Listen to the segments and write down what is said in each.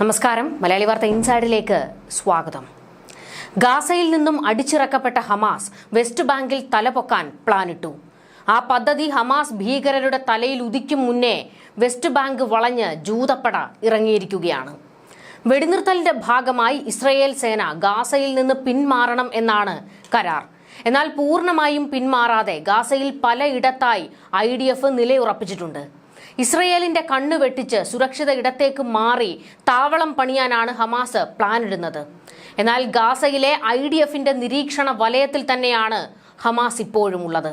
നമസ്കാരം. മലയാളി വാർത്ത ഇൻസൈഡിലേക്ക് സ്വാഗതം. ഗാസയിൽ നിന്നും അടിച്ചിറക്കപ്പെട്ട ഹമാസ് വെസ്റ്റ് ബാങ്കിൽ തലപൊക്കാൻ പ്ലാനിട്ടു. ആ പദ്ധതി ഹമാസ് ഭീകരരുടെ തലയിൽ ഉദിക്കും മുന്നേ വെസ്റ്റ് ബാങ്ക് വളഞ്ഞ് ജൂതപ്പട ഇറങ്ങിയിരിക്കുകയാണ്. വെടിനിർത്തലിന്റെ ഭാഗമായി ഇസ്രയേൽ സേന ഗാസയിൽ നിന്ന് പിന്മാറണം എന്നാണ് കരാർ. എന്നാൽ പൂർണമായും പിന്മാറാതെ ഗാസയിൽ പലയിടത്തായി ഐ ഡി എഫ് നിലയുറപ്പിച്ചിട്ടുണ്ട്. ഇസ്രയേലിന്റെ കണ്ണു വെട്ടിച്ച് സുരക്ഷിത ഇടത്തേക്ക് മാറി താവളം പണിയാനാണ് ഹമാസ് പ്ലാൻ ഇടുന്നത് എന്നാൽ ഗാസയിലെ ഐ ഡി എഫിന്റെ നിരീക്ഷണ വലയത്തിൽ തന്നെയാണ് ഹമാസ് ഇപ്പോഴും ഉള്ളത്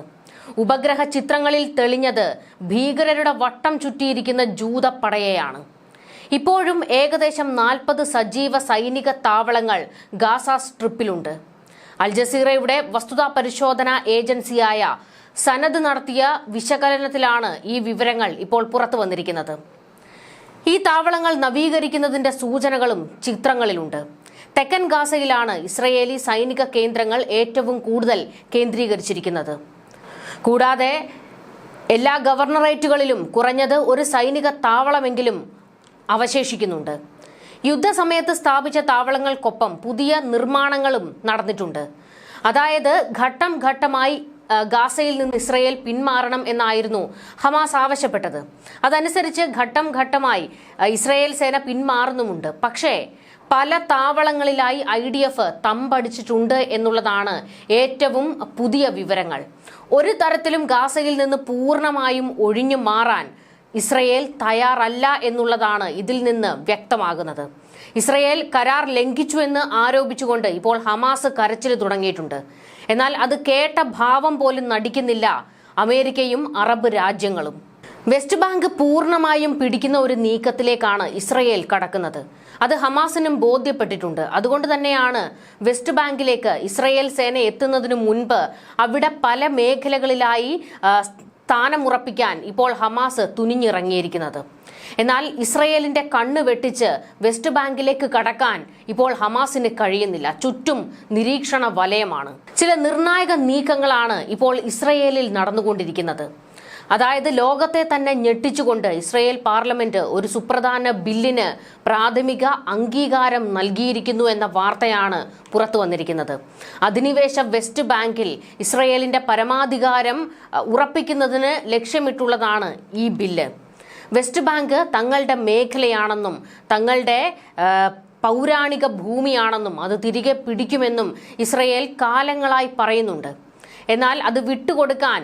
ഉപഗ്രഹ ചിത്രങ്ങളിൽ തെളിഞ്ഞത് ഭീകരരുടെ വട്ടം ചുറ്റിയിരിക്കുന്ന ജൂതപ്പടയെയാണ്. ഇപ്പോഴും ഏകദേശം നാൽപ്പത് സജീവ സൈനിക താവളങ്ങൾ ഗാസ സ്ട്രിപ്പിലുണ്ട്. അൽജസീറയുടെ വസ്തുതാ പരിശോധന ഏജൻസിയായ സനദ് നടത്തിയ വിശകലനത്തിലാണ് ഈ വിവരങ്ങൾ ഇപ്പോൾ പുറത്തു വന്നിരിക്കുന്നത്. ഈ താവളങ്ങൾ നവീകരിക്കുന്നതിന്റെ സൂചനകളും ചിത്രങ്ങളിലുണ്ട്. തെക്കൻ ഗാസയിലാണ് ഇസ്രയേലി സൈനിക കേന്ദ്രങ്ങൾ ഏറ്റവും കൂടുതൽ കേന്ദ്രീകരിച്ചിരിക്കുന്നത്. കൂടാതെ എല്ലാ ഗവർണറേറ്റുകളിലും കുറഞ്ഞത് ഒരു സൈനിക താവളമെങ്കിലും അവശേഷിക്കുന്നുണ്ട്. യുദ്ധസമയത്ത് സ്ഥാപിച്ച താവളങ്ങൾക്കൊപ്പം പുതിയ നിർമ്മാണങ്ങളും നടന്നിട്ടുണ്ട്. അതായത് ഘട്ടം ഘട്ടമായി ഗാസയിൽ നിന്ന് ഇസ്രയേൽ പിന്മാറണം എന്നായിരുന്നു ഹമാസ് ആവശ്യപ്പെട്ടത്. അതനുസരിച്ച് ഘട്ടം ഘട്ടമായി ഇസ്രയേൽ സേന പിന്മാറുന്നുമുണ്ട്. പക്ഷേ പല താവളങ്ങളിലായി ഐ ഡി എഫ് തമ്പടിച്ചിട്ടുണ്ട് എന്നുള്ളതാണ് ഏറ്റവും പുതിയ വിവരങ്ങൾ. ഒരു തരത്തിലും ഗാസയിൽ നിന്ന് പൂർണമായും ഒഴിഞ്ഞു മാറാൻ ഇസ്രയേൽ തയ്യാറല്ല എന്നുള്ളതാണ് ഇതിൽ നിന്ന് വ്യക്തമാകുന്നത്. ഇസ്രയേൽ കരാർ ലംഘിച്ചുവെന്ന് ആരോപിച്ചുകൊണ്ട് ഇപ്പോൾ ഹമാസ് കരച്ചിൽ തുടങ്ങിയിട്ടുണ്ട്. എന്നാൽ അത് കേട്ട ഭാവം പോലും നടിക്കുന്നില്ല അമേരിക്കയും അറബ് രാജ്യങ്ങളും. വെസ്റ്റ് ബാങ്ക് പൂർണമായും പിടിക്കുന്ന ഒരു നീക്കത്തിലേക്കാണ് ഇസ്രയേൽ കടക്കുന്നത്. അത് ഹമാസിനും ബോധ്യപ്പെട്ടിട്ടുണ്ട്. അതുകൊണ്ട് തന്നെയാണ് വെസ്റ്റ് ബാങ്കിലേക്ക് ഇസ്രയേൽ സേന എത്തുന്നതിനു മുൻപ് അവിടെ പല മേഖലകളിലായി സ്ഥാനമുറപ്പിക്കാൻ ഇപ്പോൾ ഹമാസ് തുനിഞ്ഞിറങ്ങിയിരിക്കുന്നത്. എന്നാൽ ഇസ്രയേലിന്റെ കണ്ണ് വെട്ടിച്ച് വെസ്റ്റ് ബാങ്കിലേക്ക് കടക്കാൻ ഇപ്പോൾ ഹമാസിന് കഴിയുന്നില്ല. ചുറ്റും നിരീക്ഷണ വലയമാണ്. ചില നിർണായക നീക്കങ്ങളാണ് ഇപ്പോൾ ഇസ്രയേലിൽ നടന്നുകൊണ്ടിരിക്കുന്നത്. അതായത് ലോകത്തെ തന്നെ ഞെട്ടിച്ചുകൊണ്ട് ഇസ്രയേൽ പാർലമെന്റ് ഒരു സുപ്രധാന ബില്ലിന് പ്രാഥമിക അംഗീകാരം നൽകിയിരിക്കുന്നു എന്ന വാർത്തയാണ് പുറത്തു വന്നിരിക്കുന്നത്. അധിനിവേശ വെസ്റ്റ് ബാങ്കിൽ ഇസ്രയേലിന്റെ പരമാധികാരം ഉറപ്പിക്കുന്നതിന് ലക്ഷ്യമിട്ടുള്ളതാണ് ഈ ബില്ല്. വെസ്റ്റ് ബാങ്ക് തങ്ങളുടെ മേഖലയാണെന്നും തങ്ങളുടെ പൗരാണിക ഭൂമിയാണെന്നും അത് തിരികെ പിടിക്കുമെന്നും ഇസ്രയേൽ കാലങ്ങളായി പറയുന്നുണ്ട്. എന്നാൽ അത് വിട്ടുകൊടുക്കാൻ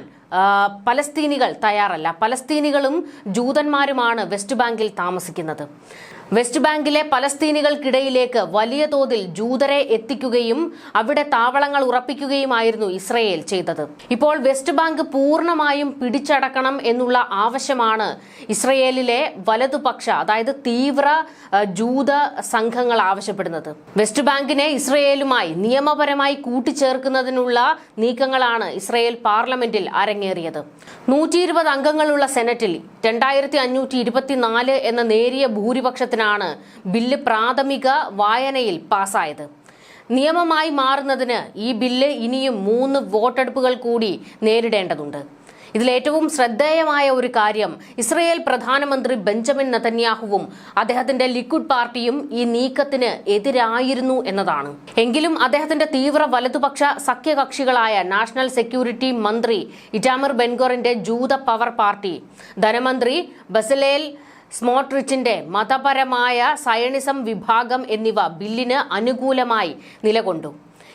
പലസ്തീനികൾ തയ്യാറല്ല. പലസ്തീനികളും ജൂതന്മാരുമാണ് വെസ്റ്റ് ബാങ്കിൽ താമസിക്കുന്നത്. വെസ്റ്റ് ബാങ്കിലെ പലസ്തീനികൾക്കിടയിലേക്ക് വലിയ തോതിൽ ജൂതരെ എത്തിക്കുകയും അവിടെ താവളങ്ങൾ ഉറപ്പിക്കുകയുമായിരുന്നു ഇസ്രയേൽ ചെയ്തത്. ഇപ്പോൾ വെസ്റ്റ് ബാങ്ക് പൂർണമായും പിടിച്ചടക്കണം എന്നുള്ള ആവശ്യമാണ് ഇസ്രയേലിലെ വലതുപക്ഷ അതായത് തീവ്ര ജൂത സംഘങ്ങൾ ആവശ്യപ്പെടുന്നത്. വെസ്റ്റ് ബാങ്കിനെ ഇസ്രയേലുമായി നിയമപരമായി കൂട്ടിച്ചേർക്കുന്നതിനുള്ള നീക്കങ്ങളാണ് ഇസ്രയേൽ പാർലമെന്റിൽ അരങ്ങേറിയത്. നൂറ്റി ഇരുപത് അംഗങ്ങളുള്ള സെനറ്റിൽ രണ്ടായിരത്തി അഞ്ഞൂറ്റി ഇരുപത്തിനാല് എന്ന നേരിയ ഭൂരിപക്ഷത്തിനാണ് ബില്ല് പ്രാഥമിക വായനയിൽ പാസ്സായത്. നിയമമായി മാറുന്നതിന് ഈ ബില്ല് ഇനിയും മൂന്ന് വോട്ടെടുപ്പുകൾ കൂടി നേരിടേണ്ടതുണ്ട്. ഇതിലേറ്റവും ശ്രദ്ധേയമായ ഒരു കാര്യം ഇസ്രയേൽ പ്രധാനമന്ത്രി ബെഞ്ചമിൻ നതന്യാഹുവും അദ്ദേഹത്തിന്റെ ലിക്വിഡ് പാർട്ടിയും ഈ നീക്കത്തിന് എതിരായിരുന്നു എന്നതാണ്. എങ്കിലും അദ്ദേഹത്തിന്റെ തീവ്ര വലതുപക്ഷ സഖ്യകക്ഷികളായ നാഷണൽ സെക്യൂരിറ്റി മന്ത്രി ഇറ്റാമർ ബെൻഗോറിന്റെ ജൂത പവർ പാർട്ടി ധനമന്ത്രി ബസലേൽ സ്മോട്രിച്ചിന്റെ മതപരമായ സയണിസം വിഭാഗം എന്നിവ ബില്ലിന് അനുകൂലമായി നിലകൊണ്ടു.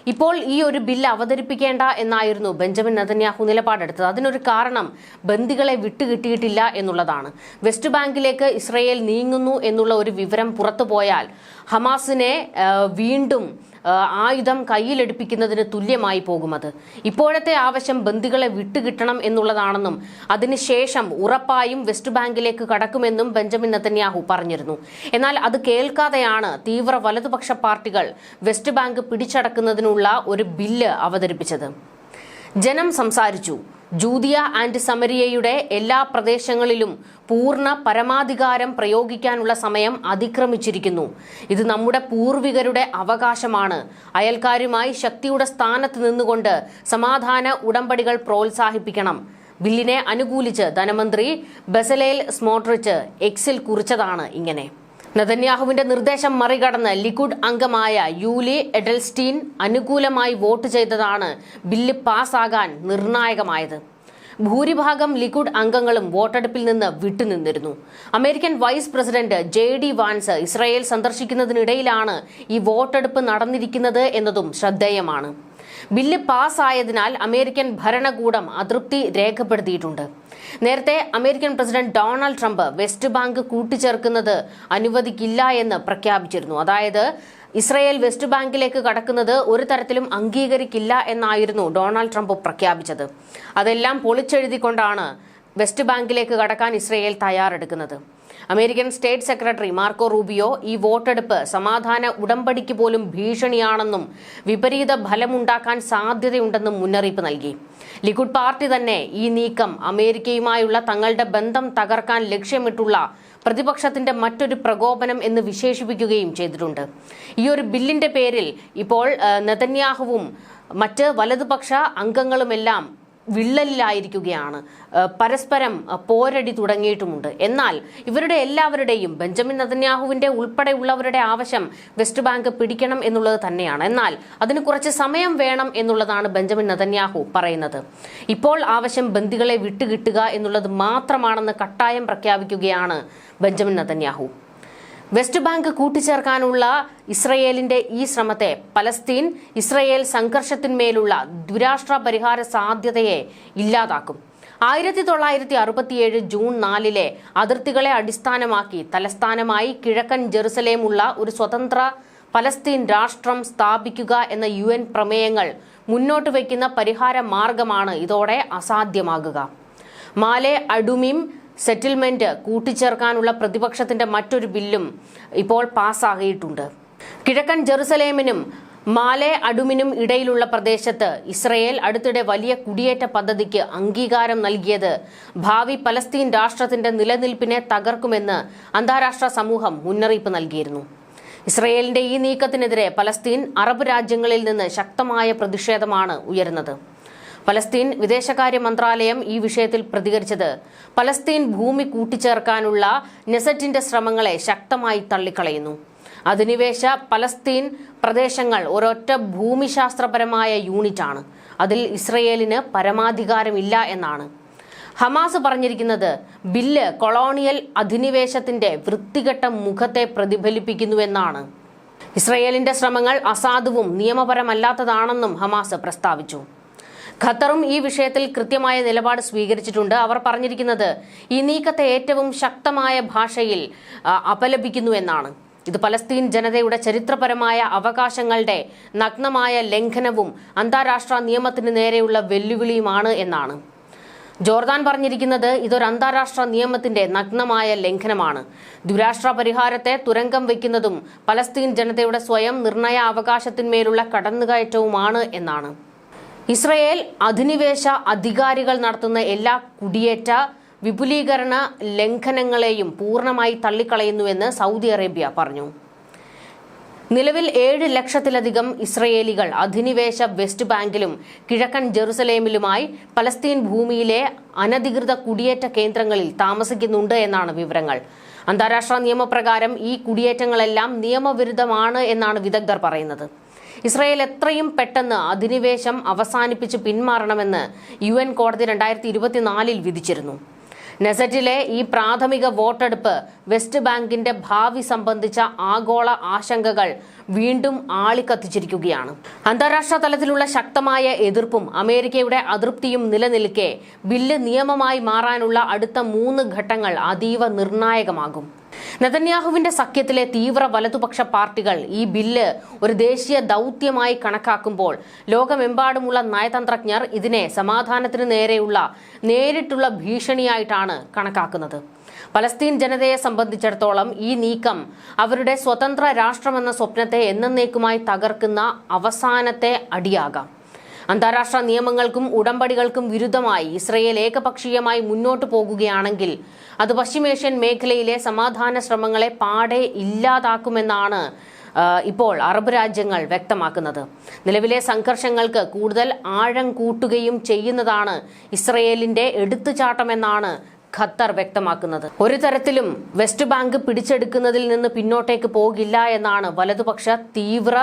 ഇപ്പോൾ ഈ ഒരു ബില്ല് അവതരിപ്പിക്കേണ്ട എന്നായിരുന്നു ബെഞ്ചമിൻ നതന്യാഹു നിലപാടെടുത്തത്. അതിനൊരു കാരണം ബന്ദികളെ വിട്ടുകിട്ടിയിട്ടില്ല എന്നുള്ളതാണ്. വെസ്റ്റ് ബാങ്കിലേക്ക് ഇസ്രയേൽ നീങ്ങുന്നു എന്നുള്ള ഒരു വിവരം പുറത്തുപോയാൽ ഹമാസിനെ വീണ്ടും ആയുധം കയ്യിലെടുപ്പിക്കുന്നതിന് തുല്യമായി പോകുമത് ഇപ്പോഴത്തെ ആവശ്യം ബന്ദികളെ വിട്ടുകിട്ടണം എന്നുള്ളതാണെന്നും അതിനുശേഷം ഉറപ്പായും വെസ്റ്റ് ബാങ്കിലേക്ക് കടക്കുമെന്നും ബെഞ്ചമിൻ നെതന്യാഹു പറഞ്ഞിരുന്നു. എന്നാൽ അത് കേൾക്കാതെയാണ് തീവ്ര വലതുപക്ഷ പാർട്ടികൾ വെസ്റ്റ് ബാങ്ക് പിടിച്ചടക്കുന്നതിനുള്ള ഒരു ബില്ല് അവതരിപ്പിച്ചത്. ജനം സംസാരിച്ചു. ജൂതിയ ആൻഡ് സമരിയയുടെ എല്ലാ പ്രദേശങ്ങളിലും പൂർണ പരമാധികാരം പ്രയോഗിക്കാനുള്ള സമയം അതിക്രമിച്ചിരിക്കുന്നു. ഇത് നമ്മുടെ പൂർവികരുടെ അവകാശമാണ്. അയൽക്കാരുമായി ശക്തിയുടെ സ്ഥാനത്ത് നിന്നുകൊണ്ട് സമാധാന ഉടമ്പടികൾ പ്രോത്സാഹിപ്പിക്കണം. ബില്ലിനെ അനുകൂലിച്ച് ധനമന്ത്രി ബസലേൽ സ്മോട്രിച്ച് എക്സിൽ കുറിച്ചതാണ് ഇങ്ങനെ. നെതന്യാഹുവിന്റെ നിർദ്ദേശം മറികടന്ന് ലിക്വിഡ് അംഗമായ യൂലി എഡൽസ്റ്റീൻ അനുകൂലമായി വോട്ട് ചെയ്തതാണ് ബില്ല് പാസ്സാകാൻ നിർണായകമായത്. ഭൂരിഭാഗം ലിക്വിഡ് അംഗങ്ങളും വോട്ടെടുപ്പിൽ നിന്ന് വിട്ടുനിന്നിരുന്നു. American vice president J D Vance Israel സന്ദർശിക്കുന്നതിനിടയിലാണ് ഈ വോട്ടെടുപ്പ് നടന്നിരിക്കുന്നത് എന്നതും ശ്രദ്ധേയമാണ്. ബില്ല് പാസ്സായതിനാൽ അമേരിക്കൻ ഭരണകൂടം അതൃപ്തി രേഖപ്പെടുത്തിയിട്ടുണ്ട്. നേരത്തെ American president Donald Trump West Bank കൂട്ടിച്ചേർക്കുന്നത് അനുവദിക്കില്ല എന്ന് പ്രഖ്യാപിച്ചിരുന്നു. അതായത് ഇസ്രയേൽ വെസ്റ്റ് ബാങ്കിലേക്ക് കടക്കുന്നത് ഒരു തരത്തിലും അംഗീകരിക്കില്ല എന്നായിരുന്നു ഡൊണാൾഡ് ട്രംപ് പ്രഖ്യാപിച്ചത്. അതെല്ലാം പൊളിച്ചെഴുതിക്കൊണ്ടാണ് വെസ്റ്റ് ബാങ്കിലേക്ക് കടക്കാൻ Israel തയ്യാറെടുക്കുന്നത്. American state secretary Marco Rubio ഈ വോട്ടെടുപ്പ് സമാധാന ഉടമ്പടിക്ക് പോലും ഭീഷണിയാണെന്നും വിപരീത ഫലമുണ്ടാക്കാൻ സാധ്യതയുണ്ടെന്നും മുന്നറിയിപ്പ് നൽകി. ലിക്വിഡ് പാർട്ടി തന്നെ ഈ നീക്കം അമേരിക്കയുമായുള്ള തങ്ങളുടെ ബന്ധം തകർക്കാൻ ലക്ഷ്യമിട്ടുള്ള പ്രതിപക്ഷത്തിന്റെ മറ്റൊരു പ്രകോപനം എന്ന് വിശേഷിപ്പിക്കുകയും ചെയ്തിട്ടുണ്ട്. ഈ ഒരു ബില്ലിന്റെ പേരിൽ ഇപ്പോൾ നെതന്യാഹുവും മറ്റ് വലതുപക്ഷ അംഗങ്ങളുമെല്ലാം വിള്ളലിലായിരിക്കുകയാണ്. പരസ്പരം പോരടി തുടങ്ങിയിട്ടുമുണ്ട്. എന്നാൽ ഇവരുടെ എല്ലാവരുടെയും ബെഞ്ചമിൻ നതന്യാഹുവിന്റെ ഉൾപ്പെടെയുള്ളവരുടെ ആവശ്യം വെസ്റ്റ് ബാങ്ക് പിടിക്കണം എന്നുള്ളത് തന്നെയാണ്. എന്നാൽ അതിന് കുറച്ച് സമയം വേണം എന്നുള്ളതാണ് ബെഞ്ചമിൻ നതന്യാഹു പറയുന്നത്. ഇപ്പോൾ ആവശ്യം ബന്ദികളെ വിട്ടുകിട്ടുക എന്നുള്ളത് മാത്രമാണെന്ന് കട്ടായം പ്രഖ്യാപിക്കുകയാണ് ബെഞ്ചമിൻ നതന്യാഹു വെസ്റ്റ് ബാങ്ക് കൂട്ടിച്ചേർക്കാനുള്ള ഇസ്രയേലിന്റെ ഈ ശ്രമത്തെ പലസ്തീൻ ഇസ്രയേൽ സംഘർഷത്തിന്മേലുള്ള ദുരാഷ്ട്ര പരിഹാര സാധ്യതയെ ഇല്ലാതാക്കും. ആയിരത്തി തൊള്ളായിരത്തി അറുപത്തിയേഴ് ജൂൺ നാലിലെ അതിർത്തികളെ അടിസ്ഥാനമാക്കി തലസ്ഥാനമായി കിഴക്കൻ ജെറുസലേമുള്ള ഒരു സ്വതന്ത്ര പലസ്തീൻ രാഷ്ട്രം സ്ഥാപിക്കുക എന്ന യു എൻ പ്രമേയങ്ങൾ മുന്നോട്ട് വയ്ക്കുന്ന പരിഹാര മാർഗമാണ് ഇതോടെ അസാധ്യമാകുക. മാലെ അഡുമിം സെറ്റിൽമെന്റ് കൂട്ടിച്ചേർക്കാനുള്ള പ്രതിപക്ഷത്തിന്റെ മറ്റൊരു ബില്ലും ഇപ്പോൾ പാസ്സാകിയിട്ടുണ്ട്. കിഴക്കൻ ജെറുസലേമിനും മാലെ അടുമിനും ഇടയിലുള്ള പ്രദേശത്ത് ഇസ്രയേൽ അടുത്തിടെ വലിയ കുടിയേറ്റ പദ്ധതിക്ക് അംഗീകാരം നൽകിയത് ഭാവി പലസ്തീൻ രാഷ്ട്രത്തിന്റെ നിലനിൽപ്പിനെ തകർക്കുമെന്ന് അന്താരാഷ്ട്ര സമൂഹം മുന്നറിയിപ്പ് നൽകിയിരുന്നു. ഇസ്രയേലിന്റെ ഈ നീക്കത്തിനെതിരെ പലസ്തീൻ അറബ് രാജ്യങ്ങളിൽ നിന്ന് ശക്തമായ പ്രതിഷേധമാണ് ഉയരുന്നത്. പലസ്തീൻ വിദേശകാര്യ മന്ത്രാലയം ഈ വിഷയത്തിൽ പ്രതികരിച്ചത്. പലസ്തീൻ ഭൂമി കൂട്ടിച്ചേർക്കാനുള്ള നെസറ്റിന്റെ ശ്രമങ്ങളെ ശക്തമായി തള്ളിക്കളയുന്നു. അധിനിവേശ പലസ്തീൻ പ്രദേശങ്ങൾ ഒരൊറ്റ ഭൂമിശാസ്ത്രപരമായ യൂണിറ്റാണ്. അതിൽ ഇസ്രയേലിന് പരമാധികാരമില്ല എന്നാണ്. ഹമാസ് പറഞ്ഞിരിക്കുന്നത് ബില്ല് കൊളോണിയൽ അധിനിവേശത്തിന്റെ വൃത്തികെട്ട മുഖത്തെ പ്രതിഫലിപ്പിക്കുന്നുവെന്നാണ്. ഇസ്രയേലിന്റെ ശ്രമങ്ങൾ അസാധുവും നിയമപരമല്ലാത്തതാണെന്നും ഹമാസ് പ്രസ്താവിച്ചു. ഖത്തറും ഈ വിഷയത്തിൽ കൃത്യമായ നിലപാട് സ്വീകരിച്ചിട്ടുണ്ട്. അവർ പറഞ്ഞിരിക്കുന്നത് ഈ നീക്കത്തെ ഏറ്റവും ശക്തമായ ഭാഷയിൽ അപലപിക്കുന്നു എന്നാണ്. ഇത് പലസ്തീൻ ജനതയുടെ ചരിത്രപരമായ അവകാശങ്ങളുടെ നഗ്നമായ ലംഘനവും അന്താരാഷ്ട്ര നിയമത്തിന് നേരെയുള്ള വെല്ലുവിളിയുമാണ് എന്നാണ്. ജോർദാൻ പറഞ്ഞിരിക്കുന്നത് ഇതൊരു അന്താരാഷ്ട്ര നിയമത്തിന്റെ നഗ്നമായ ലംഘനമാണ്. ദുരാഷ്ട്ര പരിഹാരത്തെ തുരങ്കം വയ്ക്കുന്നതും പലസ്തീൻ ജനതയുടെ സ്വയം നിർണയ അവകാശത്തിന്മേലുള്ള കടന്നുകയറ്റവുമാണ് എന്നാണ്. ഇസ്രയേൽ അധിനിവേശ അധികാരികൾ നടത്തുന്ന എല്ലാ കുടിയേറ്റ വിപുലീകരണ ലംഘനങ്ങളെയും പൂർണമായി തള്ളിക്കളയുന്നുവെന്ന് സൗദി അറേബ്യ പറഞ്ഞു. നിലവിൽ ഏഴ് ലക്ഷത്തിലധികം ഇസ്രയേലികൾ അധിനിവേശ വെസ്റ്റ് ബാങ്കിലും കിഴക്കൻ ജെറുസലേമിലുമായി പലസ്തീൻ ഭൂമിയിലെ അനധികൃത കുടിയേറ്റ കേന്ദ്രങ്ങളിൽ താമസിക്കുന്നുണ്ട് എന്നാണ് വിവരങ്ങൾ. അന്താരാഷ്ട്ര നിയമപ്രകാരം ഈ കുടിയേറ്റങ്ങളെല്ലാം നിയമവിരുദ്ധമാണ് എന്നാണ് വിദഗ്ധർ പറയുന്നത്. ഇസ്രായേൽ എത്രയും പെട്ടെന്ന് അധിനിവേശം അവസാനിപ്പിച്ച് പിന്മാറണമെന്ന് യു എൻ കോടതി രണ്ടായിരത്തി ഇരുപത്തിനാലിൽ വിധിച്ചിരുന്നു. നെസറ്റിലെ ഈ പ്രാഥമിക വോട്ടെടുപ്പ് വെസ്റ്റ് ബാങ്കിന്റെ ഭാവി സംബന്ധിച്ച ആഗോള ആശങ്കകൾ വീണ്ടും ആളിക്കത്തിച്ചിരിക്കുകയാണ്. അന്താരാഷ്ട്ര തലത്തിലുള്ള ശക്തമായ എതിർപ്പും അമേരിക്കയുടെ അതൃപ്തിയും നിലനിൽക്കെ ബില്ല് നിയമമായി മാറാനുള്ള അടുത്ത മൂന്ന് ഘട്ടങ്ങൾ അതീവ നിർണായകമാകും. നെതന്യാഹുവിന്റെ സഖ്യത്തിലെ തീവ്ര വലതുപക്ഷ പാർട്ടികൾ ഈ ബില്ല് ഒരു ദേശീയ ദൗത്യമായി കണക്കാക്കുമ്പോൾ ലോകമെമ്പാടുമുള്ള നയതന്ത്രജ്ഞർ ഇതിനെ സമാധാനത്തിന് നേരെയുള്ള നേരിട്ടുള്ള ഭീഷണിയായിട്ടാണ് കണക്കാക്കുന്നത്. പലസ്തീൻ ജനതയെ സംബന്ധിച്ചിടത്തോളം ഈ നീക്കം അവരുടെ സ്വതന്ത്ര രാഷ്ട്രമെന്ന സ്വപ്നത്തെ എന്നേക്കുമായി തകർക്കുന്ന അവസാനത്തെ അടിയാകാം. അന്താരാഷ്ട്ര നിയമങ്ങൾക്കും ഉടമ്പടികൾക്കും വിരുദ്ധമായി ഇസ്രയേൽ ഏകപക്ഷീയമായി മുന്നോട്ടു പോകുകയാണെങ്കിൽ അത് പശ്ചിമേഷ്യൻ മേഖലയിലെ സമാധാന ശ്രമങ്ങളെ പാടെ ഇല്ലാതാക്കുമെന്നാണ് ഇപ്പോൾ അറബ് രാജ്യങ്ങൾ വ്യക്തമാക്കുന്നത്. നിലവിലെ സംഘർഷങ്ങൾക്ക് കൂടുതൽ ആഴം കൂട്ടുകയും ചെയ്യുന്നതാണ് ഇസ്രയേലിന്റെ എടുത്തുചാട്ടമെന്നാണ് ഖത്തർ വ്യക്തമാക്കുന്നത്. ഒരു തരത്തിലും വെസ്റ്റ് ബാങ്ക് പിടിച്ചെടുക്കുന്നതിൽ നിന്ന് പിന്നോട്ടേക്ക് പോകില്ല എന്നാണ് വലതുപക്ഷ തീവ്ര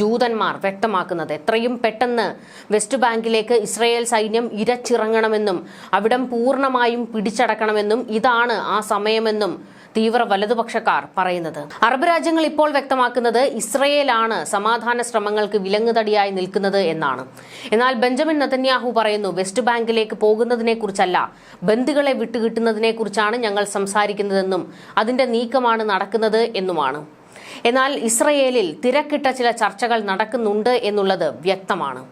ജൂതന്മാർ വ്യക്തമാക്കുന്നത്. എത്രയും പെട്ടെന്ന് വെസ്റ്റ് ബാങ്കിലേക്ക് ഇസ്രയേൽ സൈന്യം ഇരച്ചിറങ്ങണമെന്നും അവിടം പൂർണമായും പിടിച്ചടക്കണമെന്നും ഇതാണ് ആ സമയമെന്നും തീവ്ര വലതുപക്ഷക്കാർ പറയുന്നത്. അറബ് രാജ്യങ്ങൾ ഇപ്പോൾ വ്യക്തമാക്കുന്നത് ഇസ്രയേലാണ് സമാധാന ശ്രമങ്ങൾക്ക് വിലങ്ങുതടിയായി നിൽക്കുന്നത് എന്നാണ്. എന്നാൽ ബെഞ്ചമിൻ നതന്യാഹു പറയുന്നു വെസ്റ്റ് ബാങ്കിലേക്ക് പോകുന്നതിനെ കുറിച്ചല്ല ബന്ദികളെ വിട്ടുകിട്ടുന്നതിനെ കുറിച്ചാണ് ഞങ്ങൾ സംസാരിക്കുന്നതെന്നും അതിന്റെ നീക്കമാണ് നടക്കുന്നത് എന്നുമാണ്. എന്നാൽ ഇസ്രയേലിൽ തിരക്കിട്ട ചില ചർച്ചകൾ നടക്കുന്നുണ്ട് എന്നുള്ളത് വ്യക്തമാണ്.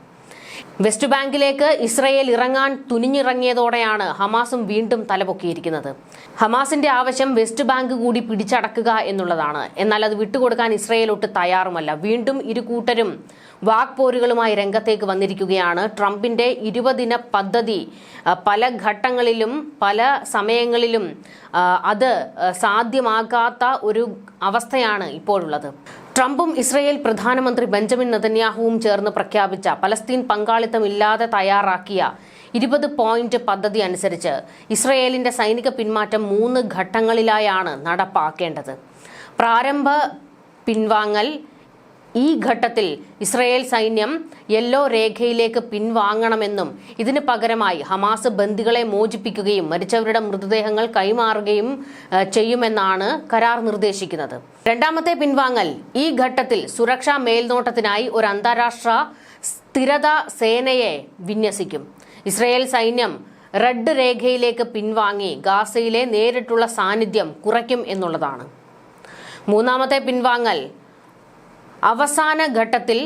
വെസ്റ്റ് ബാങ്കിലേക്ക് ഇസ്രയേൽ ഇറങ്ങാൻ തുനിഞ്ഞിറങ്ങിയതോടെയാണ് ഹമാസും വീണ്ടും തലപൊക്കിയിരിക്കുന്നത്. ഹമാസിന്റെ ആവശ്യം വെസ്റ്റ് ബാങ്ക് കൂടി പിടിച്ചടക്കുക എന്നുള്ളതാണ്. എന്നാൽ അത് വിട്ടുകൊടുക്കാൻ ഇസ്രയേൽ ഒട്ട് തയ്യാറുമല്ല. വീണ്ടും ഇരു കൂട്ടരും വാക്പോരുകളുമായി രംഗത്തേക്ക് വന്നിരിക്കുകയാണ്. ട്രംപിന്റെ ഇരുപതിന പദ്ധതി പല ഘട്ടങ്ങളിലും പല സമയങ്ങളിലും അത് സാധ്യമാകാത്ത ഒരു അവസ്ഥയാണ് ഇപ്പോഴുള്ളത്. ട്രംപും ഇസ്രയേൽ പ്രധാനമന്ത്രി ബെഞ്ചമിൻ നെതന്യാഹുവും ചേർന്ന് പ്രഖ്യാപിച്ച പലസ്തീൻ പങ്കാളിത്തമില്ലാതെ തയ്യാറാക്കിയ ഇരുപത് പോയിന്റ് പദ്ധതി അനുസരിച്ച് ഇസ്രയേലിന്റെ സൈനിക പിന്മാറ്റം മൂന്ന് ഘട്ടങ്ങളിലായാണ് നടപ്പാക്കേണ്ടത്. പ്രാരംഭ പിൻവാങ്ങൽ ഈ ഘട്ടത്തിൽ ഇസ്രയേൽ സൈന്യം യെല്ലോ രേഖയിലേക്ക് പിൻവാങ്ങണമെന്നും ഇതിന് പകരമായി ഹമാസ് ബന്ദികളെ മോചിപ്പിക്കുകയും മരിച്ചവരുടെ മൃതദേഹങ്ങൾ കൈമാറുകയും ചെയ്യുമെന്നാണ് കരാർ നിർദ്ദേശിക്കുന്നത്. രണ്ടാമത്തെ പിൻവാങ്ങൽ ഈ ഘട്ടത്തിൽ സുരക്ഷാ മേൽനോട്ടത്തിനായി ഒരു അന്താരാഷ്ട്ര സ്ഥിരത സേനയെ വിന്യസിക്കും. ഇസ്രയേൽ സൈന്യം റെഡ് രേഖയിലേക്ക് പിൻവാങ്ങി ഗാസയിലെ നേരിട്ടുള്ള സാന്നിധ്യം കുറയ്ക്കും എന്നുള്ളതാണ്. മൂന്നാമത്തെ പിൻവാങ്ങൽ അവസാന ഘട്ടത്തിൽ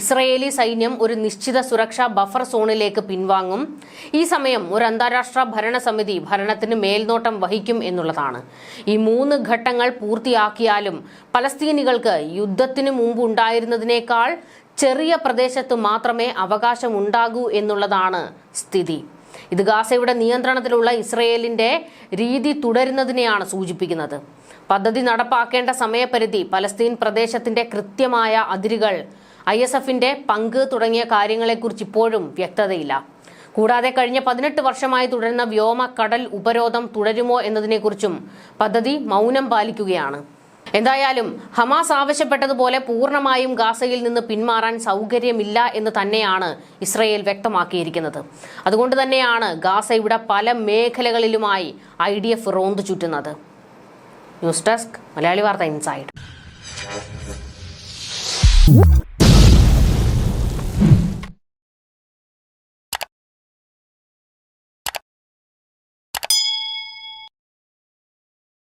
ഇസ്രയേലി സൈന്യം ഒരു നിശ്ചിത സുരക്ഷാ ബഫർ സോണിലേക്ക് പിൻവാങ്ങും. ഈ സമയം ഒരു അന്താരാഷ്ട്ര ഭരണസമിതി ഭരണത്തിന് മേൽനോട്ടം വഹിക്കും എന്നുള്ളതാണ്. ഈ മൂന്ന് ഘട്ടങ്ങൾ പൂർത്തിയാക്കിയാലും പലസ്തീനികൾക്ക് യുദ്ധത്തിന് മുമ്പ് ഉണ്ടായിരുന്നതിനേക്കാൾ ചെറിയ പ്രദേശത്ത് മാത്രമേ അവകാശമുണ്ടാകൂ എന്നുള്ളതാണ് സ്ഥിതി. ഇത് ഗാസയുടെ നിയന്ത്രണത്തിലുള്ള ഇസ്രയേലിന്റെ രീതി തുടരുന്നതിനെയാണ് സൂചിപ്പിക്കുന്നത്. പദ്ധതി നടപ്പാക്കേണ്ട സമയപരിധി പലസ്തീൻ പ്രദേശത്തിന്റെ കൃത്യമായ അതിരുകൾ ഐ എസ് എഫിന്റെ പങ്ക് തുടങ്ങിയ കാര്യങ്ങളെക്കുറിച്ച് ഇപ്പോഴും വ്യക്തതയില്ല. കൂടാതെ കഴിഞ്ഞ പതിനെട്ട് വർഷമായി തുടരുന്ന വ്യോമ കടൽ ഉപരോധം തുടരുമോ എന്നതിനെക്കുറിച്ചും പദ്ധതി മൗനം പാലിക്കുകയാണ്. എന്തായാലും ഹമാസ് ആവശ്യപ്പെട്ടതുപോലെ പൂർണമായും ഗാസയിൽ നിന്ന് പിന്മാറാൻ സൗകര്യമില്ല എന്ന് തന്നെയാണ് ഇസ്രയേൽ വ്യക്തമാക്കിയിരിക്കുന്നത്. അതുകൊണ്ട് തന്നെയാണ് ഗാസയുടെ പല മേഖലകളിലുമായി ഐ ഡി എഫ് റോന്തു ചുറ്റുന്നത്. ന്യൂസ് ഡെസ്ക് മലയാളി വാർത്ത ഇൻസൈഡ്.